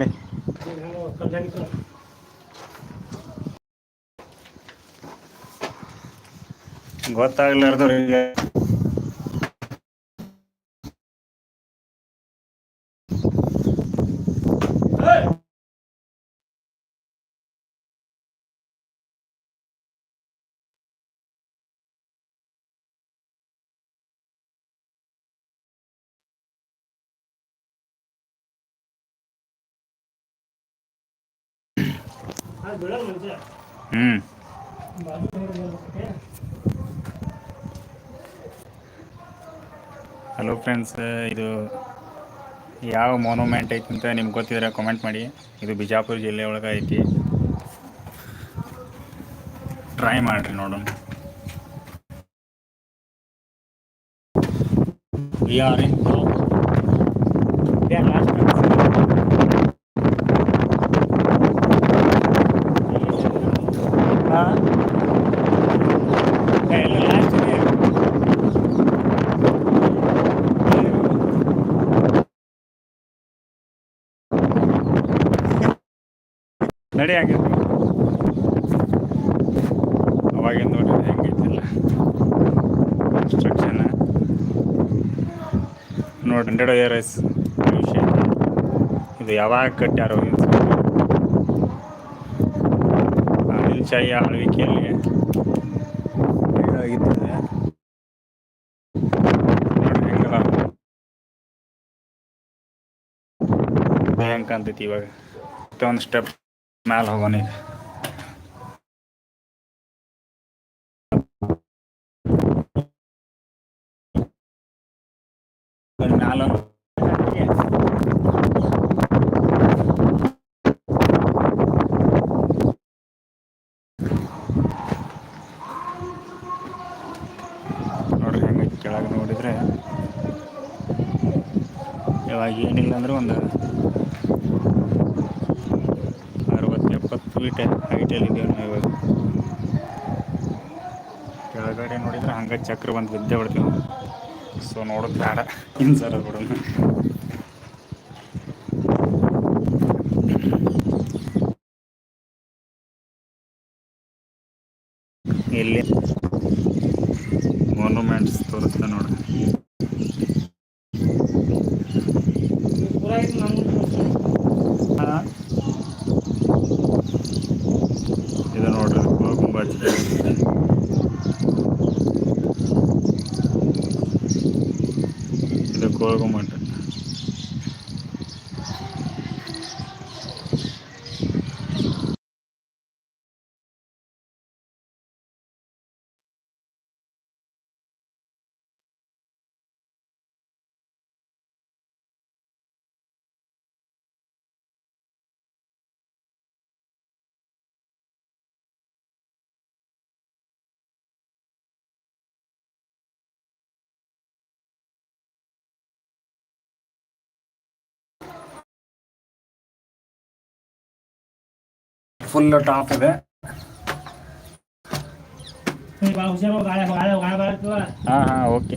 ನಡಿ. ಗೊತ್ತಾಗ್ಲಾರ್ದವ್ರಿಗೆ ಹ್ಞೂ hello friends ಇದು ಯಾವ ಮಾನುಮೆಂಟ್ ಐತಿ ಅಂತ ನಿಮ್ಗೆ ಗೊತ್ತಿದ್ರೆ ಕಾಮೆಂಟ್ ಮಾಡಿ. ಇದು ಬಿಜಾಪುರ ಜಿಲ್ಲೆ ಒಳಗೆ ಐತಿ. ಟ್ರೈ ಮಾಡಿರಿ ನೋಡೋಣ. ವಿ ಆರ್ ಇನ್ ನಡಿ ಹಾಗೆ ಅವಾಗಿಂದ ನೋಡಿದ್ರೆ ಹೆಂಗೈತಿಲ್ಲ ಕನ್ಸ್ಟ್ರಕ್ಷನ್ ನೋಡಿ ಹಂಡ್ರೆಡ್ ಇಯರ್ ಎಸ್ ಇದು ಯಾವಾಗ ಕಟ್ಟ್ಯಾರೋ ನಿಲ್ಚಾಯಿ ಆಳ್ವಿಕೆಯಲ್ಲಿ ನೋಡಿ ಭಯಂಕ ಅಂತೈತಿ ಇವಾಗ. ಒಂದು ಸ್ಟೆಪ್ ಮ್ಯಾಲೆ ಹೋಗೋಣ ಈಗ ನೋಡ್ರಿ ಹೆಂಗೆ ಕೆಳಗೆ ನೋಡಿದ್ರೆ ಇವಾಗ ಏನಿಲ್ಲ ಅಂದ್ರೆ ಒಂದು ಹೈಟಲ್ಲಿ ಇದ್ದೀವಿ ನಾವು ಇವಾಗ ಕೆಳಗಡೆ ನೋಡಿದ್ರೆ ಹಂಗೆ ಚಕ್ರ ಬಂದು ಬಿದ್ದೆ ಬಿಡ್ತೀವಿ ಸೊ ನೋಡೋದು ಬೇಡ. ಸರ ಬಿಡೋಣ ಇಲ್ಲಿ ಮೊನ್ಯುಮೆಂಟ್ಸ್ ತೋರಿಸ್ತಾ ನೋಡಿ. फुल टॉप है। हाँ हाँ ओके।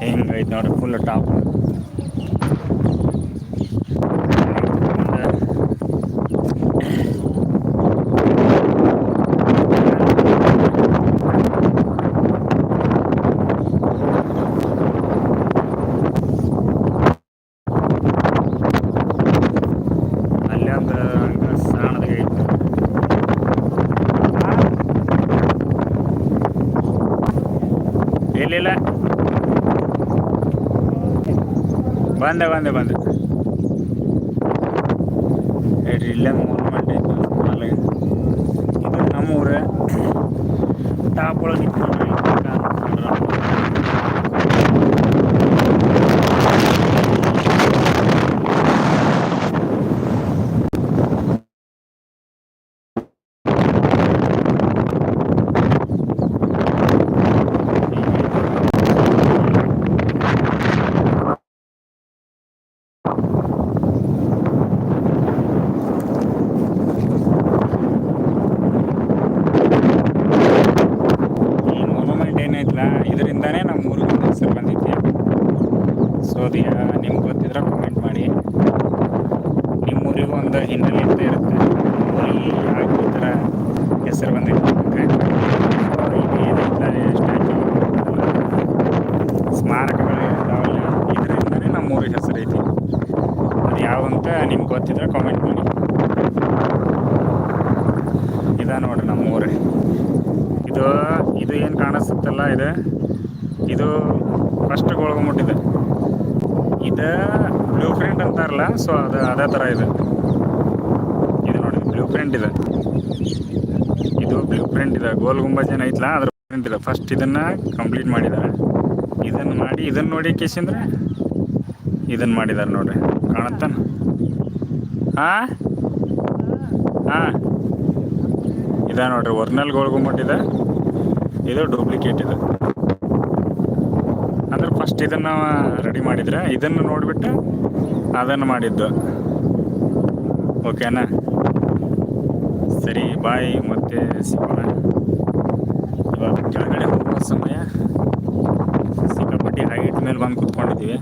हिंग फुल टाप। ಸ್ನಾನದ ಐತೆ ಎಲ್ಲಿಲ್ಲ ಬಂದೆ ಬಂದೆ ಬಂದೆ ಇಲ್ಲೇ ಮೂರು ಮಂಡಿ ನಾಲ್ಕು ಇದು ನಮ್ಮೂರ ಟಾಪ್ ಒಳಗೆ ಇದರಿಂದಾನೇ ನಮ್ಮ ಊರಿಗೆ ಹೆಸರು ಬಂದೈತಿ ಸೊ ಅದು ನಿಮ್ಗೆ ಗೊತ್ತಿದ್ರೆ ಕಾಮೆಂಟ್ ಮಾಡಿ. ನಿಮ್ಮ ಊರಿಗೂ ಒಂದು ಹಿನ್ನೆಲೆ ಅಂತ ಇರುತ್ತೆ. ಊರಿಗೆ ಯಾಕೆ ಈ ಥರ ಹೆಸರು ಅಂತ ಸ್ಟ್ಯಾಚ್ಯೂ ಸ್ಮಾರಕಗಳು ಇರ್ತಾವಲ್ಲ ಇದರಿಂದನೇ ನಮ್ಮ ಊರಿಗೆ ಹೆಸರು ಐತಿ. ಅದು ಯಾವಂತ ನಿಮ್ಗೆ ಗೊತ್ತಿದ್ರೆ ಕಾಮೆಂಟ್ ಮಾಡಿ. ಇದ ನೋಡ್ರಿ ನಮ್ಮ ಊರೇ. ಇದು ಇದು ಏನು ಕಾಣಿಸುತ್ತಲ್ಲ ಇದು? ಇದು ಫಸ್ಟ್ ಮುಟ್ಟಿದೆ ಇದು ಬ್ಲೂ ಪ್ರಿಂಟ್ ಅಂತಾರಲ್ಲ ಸೊ ಅದು ಅದೇ ಥರ ಇದೆ. ಇದು ನೋಡಿ ಬ್ಲೂ ಪ್ರಿಂಟ್ ಇದೆ. ಇದು ಬ್ಲೂ ಪ್ರಿಂಟ್ ಇದೆ. ಗೋಲ್ ಗುಂಬಜ್ ಏನು ಐತಲ್ಲ ಅದ್ರ ಪ್ರಿಂಟ್ ಇದೆ. ಫಸ್ಟ್ ಇದನ್ನು ಕಂಪ್ಲೀಟ್ ಮಾಡಿದ್ದಾರೆ. ಇದನ್ನು ಮಾಡಿ, ಇದನ್ನು ನೋಡಿ ಕೇಸಿಂದ್ರೆ ಇದನ್ನು ಮಾಡಿದ್ದಾರೆ ನೋಡ್ರಿ. ಕಾಣತ್ತಾನ ಹಾಂ ಹಾಂ ಇದೆ ನೋಡ್ರಿ, ಒರ್ನಲ್ ಗೋಲ್ ಗುಮ್ಮಟ್ ಇದೆ ಡೂಪ್ಲಿಕೇಟ್ ಇದೆ. ಅಂದ್ರೆ ಫಸ್ಟ್ ಇದನ್ನು ರೆಡಿ ಮಾಡಿದ್ರೆ ಇದನ್ನು ನೋಡಿಬಿಟ್ಟು ಅದನ್ನು ಮಾಡಿದ್ದು. ಓಕೆನಾ ಸರಿ ಬಾಯ್ ಮತ್ತೆ ಸಿಗೋಣ. ಇವಾಗ ಕೆಳಗಡೆ ಹೋಗುವ ಸಮಯ. ಸಿಕ್ಕಾಪಟ್ಟಿ ಹೈಟ್ ಮೇಲೆ ಬಂದು ಕೂತ್ಕೊಂಡಿದ್ದೀವಿ.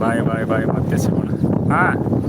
ಬಾಯ್ ಬಾಯ್ ಬಾಯ್ ಮತ್ತೆ ಸಿಗೋಣ. ಹಾಂ?